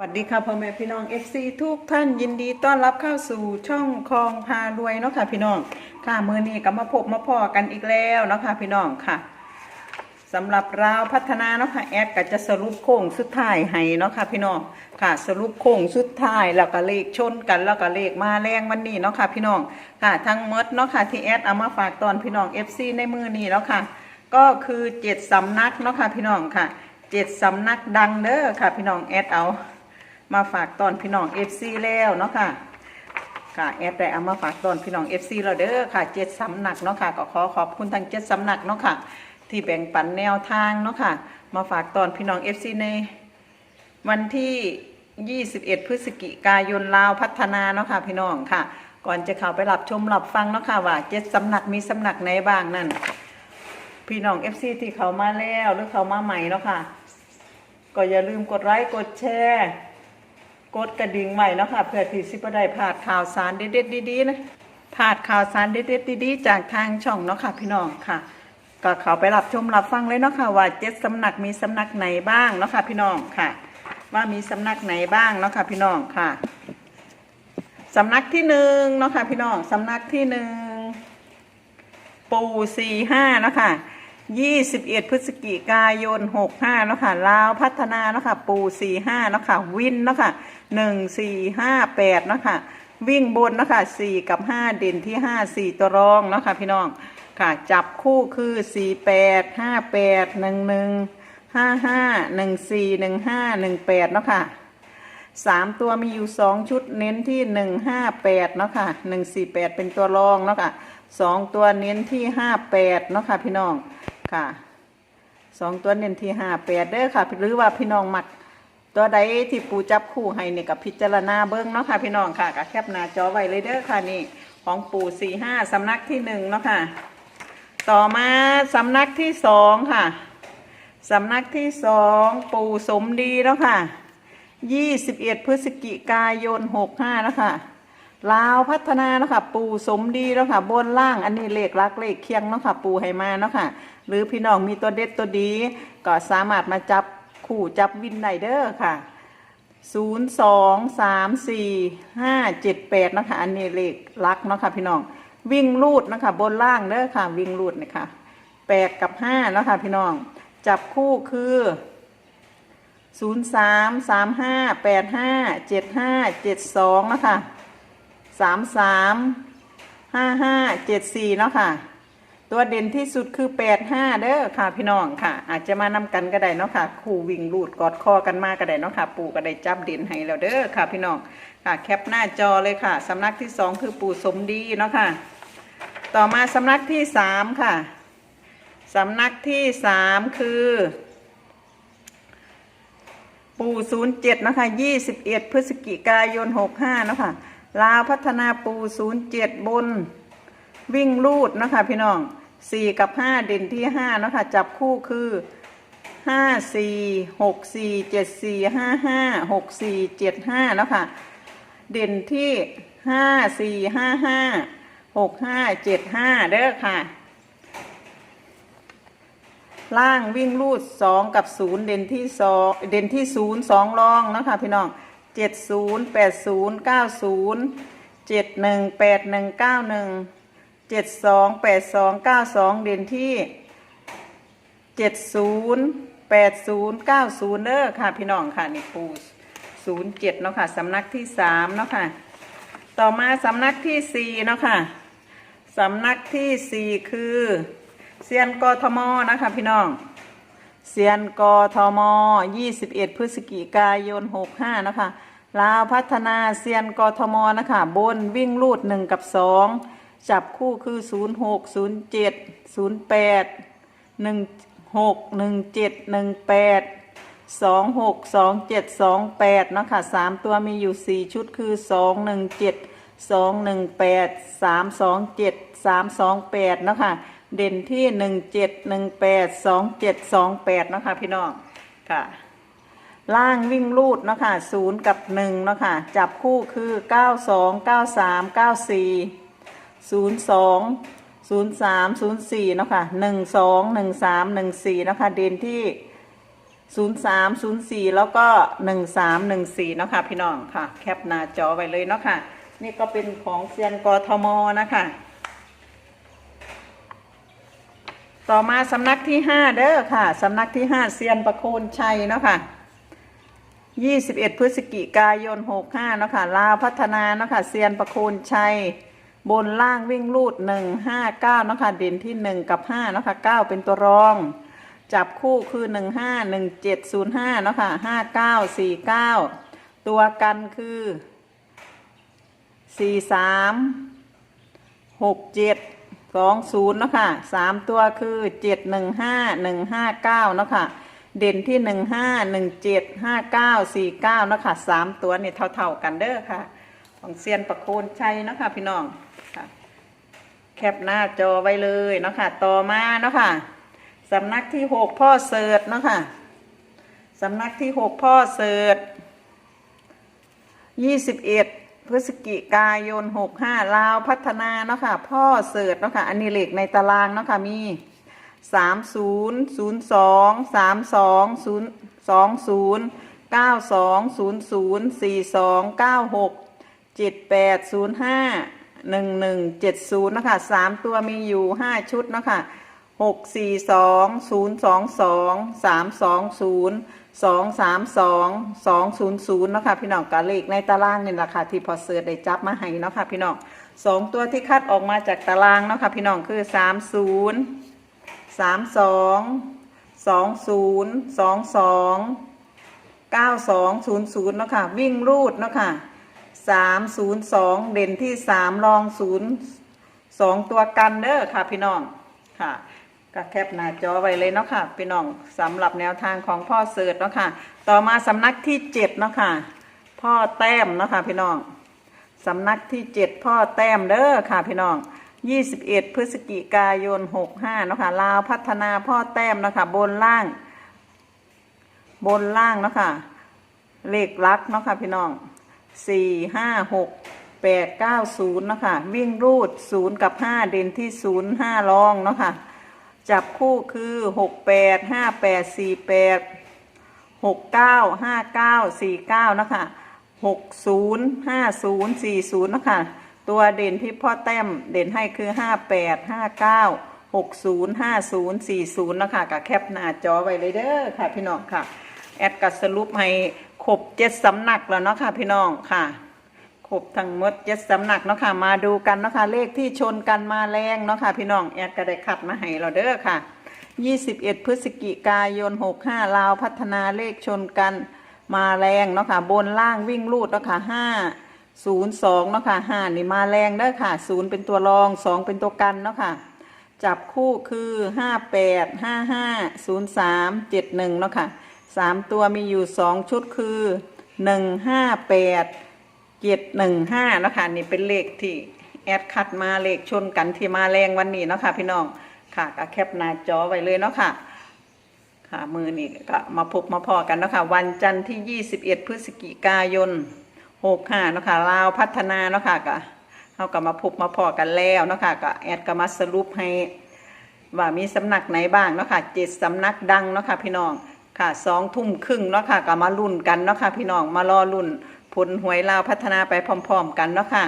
สวัสดีค่ะพ่อแม่พี่น้อง FC ทุกท่านยินดีต้อนรับเข้าสู่ช่องคลองพารวยเนาะค่ะพี่น้องค่ะมือนี้ก็มาพบมาพอกันอีกแล้วเนาะค่ะพี่น้องค่ะสำหรับราวพัฒนาเนาะค่ะแอดก็จะสรุปโค้งสุดท้ายให้เนาะค่ะพี่น้องค่ะ สรุปโค้งสุดท้ายแล้วก็เลขชนกันแล้วก็เลขมาแรงวันนี้เนาะค่ะพี่น้องค่ะทั้งมดเนาะค่ะที่แอดเอามาฝากตอนพี่น้อง FC ในมือนี้แล้วค่ะ ก็คือเจ็ดสำนักเนาะค่ะพี่น้องค่ะเจ็ดสำนักดังเด้อค่ะพี่น้องแอดเอา มาฝากตอนพี่น้อง FC แล้วเนาะค่ะค่ะแอดได้เอามาฝากตอนพี่น้อง FC แล้วเด้อค่ะเจ็ดสำนักเนาะค่ะก็ขอขอบคุณทางเจ็ดสำนักเนาะค่ะ ที่แบ่งปันแนวทางเนาะค่ะ มาฝากตอนพี่น้อง FC ในวันที่ 21 พฤศจิกายนลาวพัฒนาเนาะค่ะพี่น้องค่ะ ก่อนจะเข้าไปรับชมรับฟังเนาะค่ะว่าเจ็ดสำนักมีสำนักไหนบ้างนั่นพี่น้อง FC ที่เขามาแล้วหรือเขามาใหม่เนาะค่ะ ก็อย่าลืมกดไลค์กดแชร์ กดกระดิ่งใหม่เนาะค่ะเพื่อที่สิบได้พลาดข่าวสารเด็ดๆดีๆนะพลาดข่าวสารเด็ดๆดีๆจากทางช่องเนาะค่ะพี่น้องค่ะ ก็เขาไปรับชมรับฟังเลยเนาะค่ะว่าเจ็ดสำนักมีสำนักไหนบ้างเนาะค่ะพี่น้องค่ะ ว่ามีสำนักไหนบ้างเนาะค่ะพี่น้องค่ะสำนักที่หนึ่งเนาะค่ะพี่น้องสำนักที่หนึ่งปูสี่ห้าเนาะค่ะ ยี่สิบเอ็ดพฤศจิกายนหกห้าเนาะค่ะลาวพัฒนาเนาะค่ะปูสี่ห้าเนาะค่ะวินเนาะค่ะหนึ่งสี่ห้าแปดเนาะค่ะวิ่งบนเนาะค่ะสี่กับห้าเด่นที่ห้าสี่ตัวรองเนาะค่ะพี่น้องค่ะจับคู่คือสี่แปดห้าแปดหนึ่งหนึ่งห้าห้าหนึ่งสี่หนึ่งห้าหนึ่งแปดเนาะค่ะสามตัวมีอยู่สองชุดเน้นที่หนึ่งห้าแปดเนาะค่ะหนึ่งสี่แปดเป็นตัวรองเนาะค่ะสองตัวเน้นที่ห้าแปดเนาะค่ะพี่น้อง ค่ะสองตัวเน้นที่ห้าแปดเด้อค่ะ หรือว่าพี่น้องมักตัวใดที่ปูจับคู่ให้เนี่ยกับพิจารณาเบิ้งเนาะค่ะ พี่น้องค่ะกับแคปหน้าจอไว้เลยเด้อค่ะนี่ ของปูสี่ห้าสำนักที่หนึ่งเนาะค่ะ ต่อมาสำนักที่สองค่ะสำนักที่สองปูสมดีเนาะค่ะยี่สิบเอ็ดพฤศจิกายนหกห้าแล้วค่ะ ลาวพัฒนาแล้วค่ะ ปูสมดีแล้วค่ะบนล่างอันนี้เลขรักเลขเคียงเนาะค่ะ ปูให้มาเนาะค่ะ หรือพี่น้องมีตัวเด็ดตัวดี ก็สามารถมาจับคู่จับวินได้เด้อค่ะศูนย์สองสามสี่ห้าเจ็ดแปดนะคะ อันนี้เลขรักเนาะค่ะพี่น้องวิ่งลูดนะคะ บนล่างเด้อค่ะ วิ่งลูดนะคะแปดกับห้าเนาะค่ะพี่น้อง จับคู่คือศูนย์สามสามห้าแปดห้าเจ็ดห้าเจ็ดสองนะคะ สามสามห้าห้าเจ็ดสี่เนาะค่ะ ตัวเด่นที่สุดคือแปดห้าเด้อค่ะพี่น้องค่ะ อาจจะมานำกันก็ได้เนาะค่ะ คู่วิ่งลูดกอดคอกันมากก็ได้เนาะค่ะ ปู่ก็ได้จับเด่นให้แล้วเด้อค่ะพี่น้องค่ะแคปหน้าจอเลยค่ะสำนักที่สองคือปู่สมดีเนาะค่ะ ต่อมาสำนักที่สามค่ะสำนักที่สามคือ ปู่ศูนย์เจ็ดนะคะยี่สิบเอ็ดพฤศจิกายนหกห้านะคะ ลาวพัฒนาปูศูนย์เจ็ดบน วิ่งลูดนะคะพี่น้องสี่กับห้าเด่นที่ห้านะคะจับคู่คือห้าสี่หกสี่เจ็ดสี่ห้าห้าหกสี่เจ็ดห้านะคะเด่นที่ห้าสี่ห้าห้าหกห้าเจ็ดห้าเด้อค่ะ ล่างวิ่งรูดสองกับศูนย์เด่นที่สองเด่นที่ศูนย์สองรองนะคะพี่น้อง เจ็ดศูนย์แปดศูนย์เก้าศูนย์เจ็ดหนึ่งแปดหนึ่งเก้าหนึ่งเจ็ดสองแปดสองเก้าสองเด่นที่เจ็ดศูนย์แปดศูนย์เก้าศูนย์เด้อค่ะพี่น้องค่ะนี่ปูศูนย์เจ็ดเนาะค่ะสำนักที่สามเนาะค่ะ ต่อมาสำนักที่สี่เนาะค่ะสำนักที่สี่คือเซียนกทมนะคะพี่น้อง เซียนกทม 21 พฤศจิกายน 65 นะคะลาวพัฒนาเซียนกทม นะคะ บนวิ่งลูด 1 กับ 2 จับคู่คือ 06 07 08 16 17 18 26 27 28 นะคะ 3 ตัวมีอยู่ 4 ชุดคือ 217 218 327 328 นะคะ เด่นที่หนึ่งเจ็ดหนึ่งแปดสองเจ็ดสองแปดนะคะพี่น้องค่ะ ล่างวิ่งลูดเนาะคะศูนย์กับหนึ่งเนาะคะจับคู่คือเก้าสองเก้าสามเก้าสี่ศูนย์สองศูนย์สามศูนย์สี่เนาะคะหนึ่งสองหนึ่งสามหนึ่งสี่เนาะคะเด่นที่0304แล้วก็1314เนาะค่ะพี่น้องค่ะ แคปหน้าจอไว้เลยเนาะค่ะ นี่ก็เป็นของเซียนกทมนะคะ ต่อมาสำนักที่ห้าเด้อค่ะสำนักที่ห้าเซียนประโคนชัยเนาะค่ะยี่สิบเอ็ดพฤศจิกายนหกห้าเนาะค่ะลาวพัฒนาเนาะค่ะเซียนประโคนชัย บนล่างวิ่งลูดหนึ่งห้าเก้าเนาะค่ะเดินที่หนึ่งกับห้าเนาะค่ะเก้าเป็นตัวรอง จับคู่คือหนึ่งห้าหนึ่งเจ็ดศูนย์ห้าเนาะค่ะห้าเก้าสี่เก้าตัวกันคือสี่สามหกเจ็ด สองศูนย์นะค่ะสามตัวคือเจ็ดหนึ่งห้าหนึ่งห้าเก้านะค่ะเด่นที่หนึ่งห้าหนึ่งเจ็ดห้าเก้าสี่เก้านะค่ะสามตัวนี่เท่าๆกันเด้อค่ะ ของเซียนประโคนชัยนะค่ะพี่น้องแคปหน้าจอไว้เลยนะค่ะ ต่อมานะค่ะสำนักที่หกพ่อเสิร์ตนะค่ะสำนักที่หกพ่อเสิร์ตยี่สิบเอ็ด พฤศจิกายน65ลาวพัฒนาเนาะค่ะ พ่อเสิร์ตเนาะค่ะอันนี้เลขในตารางเนาะค่ะมี30 02 32 0 20 92 00 42 96 78 05หนึ่งหนึ่งเจ็ดศูนย์นะคะสามตัวมีอยู่ห้าชุดนะคะหกสี่สองศูนย์สองสองสามสองศูนย์ สองสามสองสองศูนย์ศูนย์เนาะค่ะพี่น้องกะเลขในตารางนี่แหละค่ะที่พอเสิร์ชได้จับมาให้เนาะค่ะพี่น้องสองตัวที่คัดออกมาจากตารางเนาะค่ะพี่น้องคือสามศูนย์สามสองสองศูนย์สองสองเก้าสองศูนย์ศูนย์เนาะค่ะวิ่งรูดเนาะค่ะสามศูนย์สองเด่นที่สามรองศูนย์สองตัวกันเด้อค่ะพี่น้องค่ะ ก็แคปหน้าจอไว้เลยเนาะค่ะพี่น้องสำหรับแนวทางของพ่อเสิร์ตเนาะค่ะ ต่อมาสำนักที่เจ็ดเนาะค่ะ พ่อแต้มเนาะค่ะพี่น้องสำนักที่เจ็ดพ่อแต้มเด้อค่ะพี่น้องยี่สิบเอ็ดพฤศจิกายนหกห้าเนาะค่ะลาวพัฒนาพ่อแต้มเนาะค่ะบนล่าง บนล่างเนาะค่ะเลขลักเนาะค่ะพี่น้องสี่ห้าหกแปดเก้าศูนย์เนาะค่ะวิ่งรูดศูนย์กับห้าเด่นที่ศูนย์ห้ารองเนาะค่ะ จับคู่คือหกแปดห้าแปดสี่แปดหกเก้าห้าเก้าสี่เก้านะคะหกศูนย์ห้าศูนย์สี่ศูนย์นะคะตัวเด่นที่พ่อแต้มเด่นให้คือห้าแปดห้าเก้าหกศูนย์ห้าศูนย์สี่ศูนย์นะคะกับแคปหน้าจอไว้เลยเด้อค่ะพี่น้องค่ะ แอดกัดสรุปให้ครบเจ็ดสำนักแล้วเนาะค่ะพี่น้องค่ะ ครบทั้งหมดเจ็ดสำนักเนาะค่ะ มาดูกันเนาะค่ะ เลขที่ชนกันมาแรงเนาะค่ะ พี่น้องแอดก็ได้ขัดมาให้เราเด้อค่ะ 21 พฤศจิกายน 65 ลาวพัฒนาเลขชนกันมาแรงเนาะค่ะ บนล่างวิ่งลูดเนาะค่ะ 5 0 2 เนาะค่ะ 5 นี่มาแรงเด้อค่ะ 0 เป็นตัวรอง 2 เป็นตัวกันเนาะค่ะ จับคู่คือ 58 55 03 71 เนาะค่ะสามตัวมีอยู่สองชุดคือ 158 715เนาะคะนี่เป็นเลขที่แอดคัดมาเลขชนกันที่มาแรงวันนี้เนาะค่ะพี่น้องค่ะก็แคปหน้าจอไว้เลยเนาะค่ะค่ะมือนี่ก็มาพบมาพอกันเนาะค่ะวันจันทร์ที่ 21 พฤศจิกายน65เนาะค่ะลาวพัฒนาเนาะค่ะก็เฮาก็มาพบมาพอกันแล้วเนาะค่ะก็แอดก็มาสรุปให้ว่ามีสำนักไหนบ้างเนาะค่ะเจ็ดสำนักดังเนาะค่ะพี่น้องค่ะสองทุ่มครึ่งเนาะค่ะก็มาลุ้นกันเนาะค่ะพี่น้องมารอลุ้น ผลหวยลาวพัฒนาไปพร้อม ๆ กันเนาะค่ะ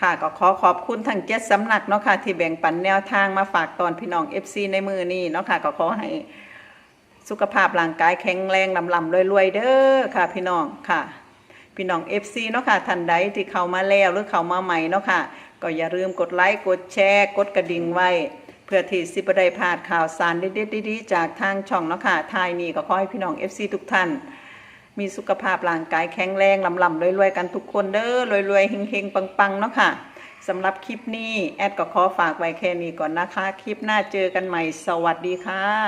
ค่ะก็ขอขอบคุณทั้งเจ็ดสำนักเนาะค่ะที่แบ่งปันแนวทางมาฝากตอนพี่น้อง FC ในมือนี้เนาะค่ะก็ขอให้สุขภาพร่างกายแข็งแรงลำลำรวยๆเด้อค่ะพี่น้องค่ะ พี่น้อง FC เนาะค่ะท่านใดที่เข้ามาแล้วหรือเข้ามาใหม่เนาะค่ะ ก็อย่าลืมกดไลค์กดแชร์ กดกระดิ่งไว้ เพื่อที่สิบได้พลาดข่าวสารเด็ดๆดีๆจากทางช่องเนาะค่ะทายนี้ก็ขอให้พี่น้อง FC ทุกท่าน มีสุขภาพร่างกายแข็งแรงลำลำรวยๆกันทุกคนเด้อรวยๆเฮงๆ ปังๆ เนาะค่ะสำหรับคลิปนี้ แอดก็ขอฝากไว้แค่นี้ก่อนนะคะ คลิปหน้าเจอกันใหม่ สวัสดีค่ะ